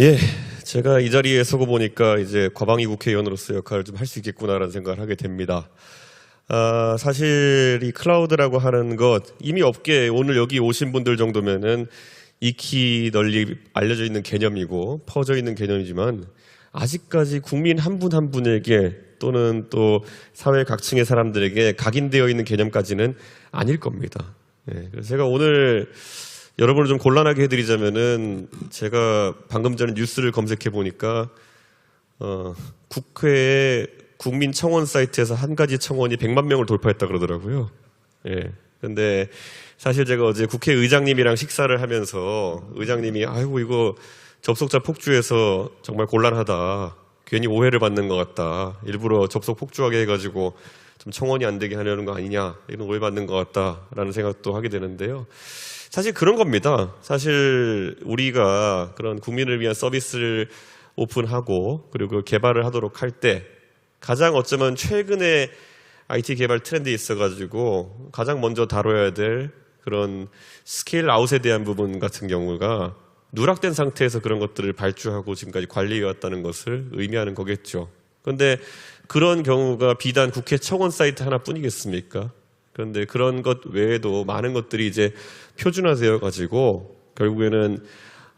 예, 제가 이 자리에 서고 보니까 이제 과방위 국회의원으로서 역할을 좀 할 수 있겠구나라는 생각을 하게 됩니다. 아, 사실 이 클라우드라고 하는 것 이미 업계에 오늘 여기 오신 분들 정도면은 익히 널리 알려져 있는 개념이고 퍼져 있는 개념이지만 아직까지 국민 한 분한 분에게 또는 또 사회 각층의 사람들에게 각인되어 있는 개념까지는 아닐 겁니다. 예, 그래서 제가 오늘 여러분을 좀 곤란하게 해드리자면은 제가 방금 전에 뉴스를 검색해 보니까 어, 국회의 국민 청원 사이트에서 한 가지 청원이 100만 명을 돌파했다 그러더라고요. 예. 근데 사실 제가 어제 국회의장님이랑 식사를 하면서 의장님이 아이고 이거 접속자 폭주해서 정말 곤란하다. 괜히 오해를 받는 것 같다. 일부러 접속 폭주하게 해가지고 좀 청원이 안 되게 하려는 거 아니냐. 이런 오해 받는 것 같다라는 생각도 하게 되는데요. 사실 그런 겁니다. 사실 우리가 그런 국민을 위한 서비스를 오픈하고 그리고 개발을 하도록 할 때 가장 어쩌면 최근에 IT 개발 트렌드에 있어가지고 가장 먼저 다뤄야 될 그런 스케일 아웃에 대한 부분 같은 경우가 누락된 상태에서 그런 것들을 발주하고 지금까지 관리해 왔다는 것을 의미하는 거겠죠. 그런데 그런 경우가 비단 국회 청원 사이트 하나뿐이겠습니까? 그런데 그런 것 외에도 많은 것들이 이제 표준화되어 가지고 결국에는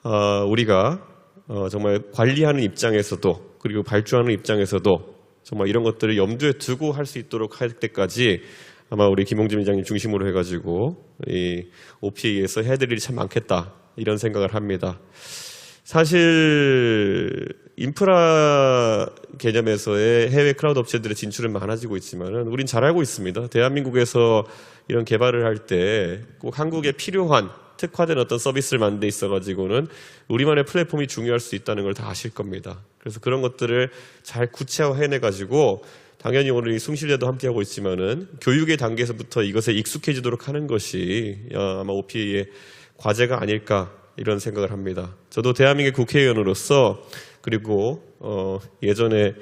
어, 우리가 어, 정말 관리하는 입장에서도 그리고 발주하는 입장에서도 정말 이런 것들을 염두에 두고 할 수 있도록 할 때까지 아마 우리 김홍준 위장님 중심으로 해가지고 이 OPA에서 해드릴 참 많겠다 이런 생각을 합니다. 사실 인프라 개념에서의 해외 클라우드 업체들의 진출은 많아지고 있지만은 우린 잘 알고 있습니다. 대한민국에서 이런 개발을 할 때 꼭 한국에 필요한 특화된 어떤 서비스를 만드는 데 있어 가지고는 우리만의 플랫폼이 중요할 수 있다는 걸 다 아실 겁니다. 그래서 그런 것들을 잘 구체화해내 가지고 당연히 오늘 이 숭실대도 함께하고 있지만은 교육의 단계에서부터 이것에 익숙해지도록 하는 것이 어, 아마 OPA의 과제가 아닐까 이런 생각을 합니다. 저도 대한민국 국회의원으로서 그리고 어, 예전에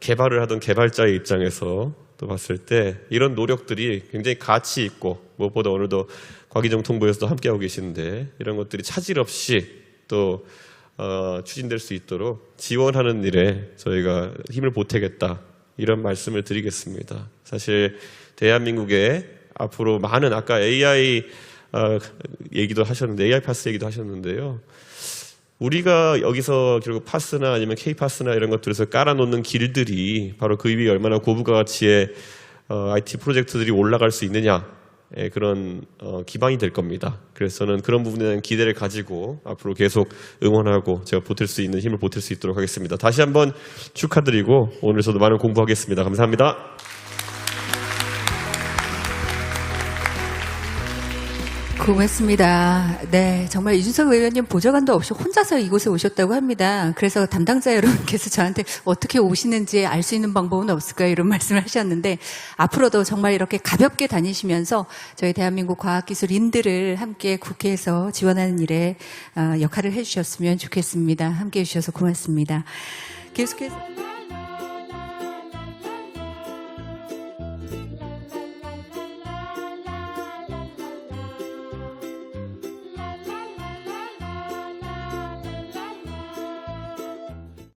개발을 하던 개발자의 입장에서 또 봤을 때 이런 노력들이 굉장히 가치 있고 무엇보다 오늘도 곽기정 통보에서도 함께하고 계시는데 이런 것들이 차질 없이 또 어, 추진될 수 있도록 지원하는 일에 저희가 힘을 보태겠다 이런 말씀을 드리겠습니다. 사실 대한민국에 앞으로 많은 아까 AI 어, 얘기도 하셨는데 AI 파스 얘기도 하셨는데요. 우리가 여기서 결국 파스나 아니면 K 파스나 이런 것들에서 깔아놓는 길들이 바로 그 위에 얼마나 고부가 가치의 어, IT 프로젝트들이 올라갈 수 있느냐 예, 그런 어, 기반이 될 겁니다. 그래서 저는 그런 부분에 대한 기대를 가지고 앞으로 계속 응원하고 제가 보탤 수 있는 힘을 보탤 수 있도록 하겠습니다. 다시 한번 축하드리고 오늘 저도 많은 공부하겠습니다. 감사합니다. 고맙습니다. 네, 정말 이준석 의원님 보좌관도 없이 혼자서 이곳에 오셨다고 합니다. 그래서 담당자 여러분께서 저한테 어떻게 오시는지 알 수 있는 방법은 없을까요? 이런 말씀을 하셨는데 앞으로도 정말 이렇게 가볍게 다니시면서 저희 대한민국 과학기술인들을 함께 국회에서 지원하는 일에 어, 역할을 해주셨으면 좋겠습니다. 함께 해주셔서 고맙습니다. 계속해서.